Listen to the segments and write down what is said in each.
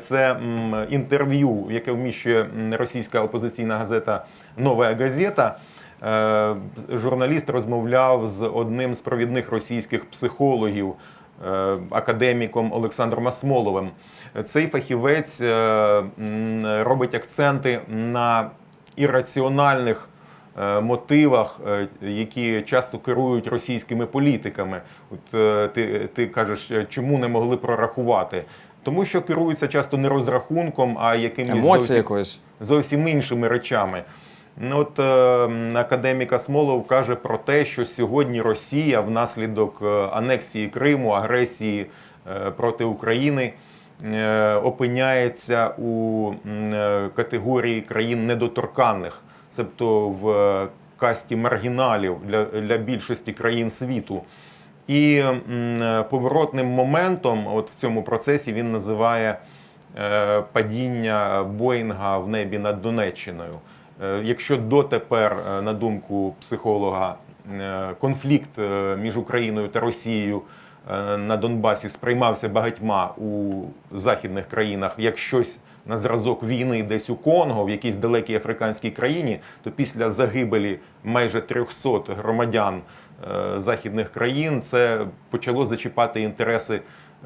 це інтерв'ю, яке вміщує російська опозиційна газета Нова газета. Е, Журналіст розмовляв з одним з провідних російських психологів, е, академіком Олександром Асмоловим. Цей фахівець е, робить акценти на ірраціональних мотивах, які часто керують російськими політиками. От ти, ти кажеш, чому не могли прорахувати? Тому що керуються часто не розрахунком, а якимись зовсім, зовсім іншими речами. Ну, От е, м, академік Асмолов каже про те, що сьогодні Росія внаслідок е, анексії Криму, агресії е, проти України е, опиняється у е, категорії країн недоторканних, себто в е, касті маргіналів для, для більшості країн світу. І поворотним моментом от в цьому процесі він називає е, падіння Боїнга в небі над Донеччиною. Е, Якщо дотепер, е, на думку психолога, е, конфлікт е, між Україною та Росією е, на Донбасі сприймався багатьма у західних країнах як щось на зразок війни десь у Конго, в якійсь далекій африканській країні, то після загибелі майже 300 громадян е, західних країн це почало зачіпати інтереси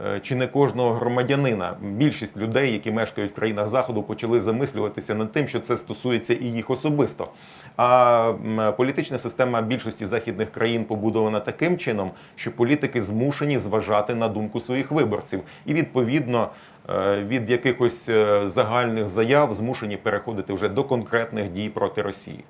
е, чи не кожного громадянина. Більшість людей, які мешкають в країнах заходу, почали замислюватися над тим, що це стосується і їх особисто. А політична система більшості західних країн побудована таким чином, що політики змушені зважати на думку своїх виборців, і відповідно від якихось е, загальних заяв змушені переходити вже до конкретних дій проти Росії.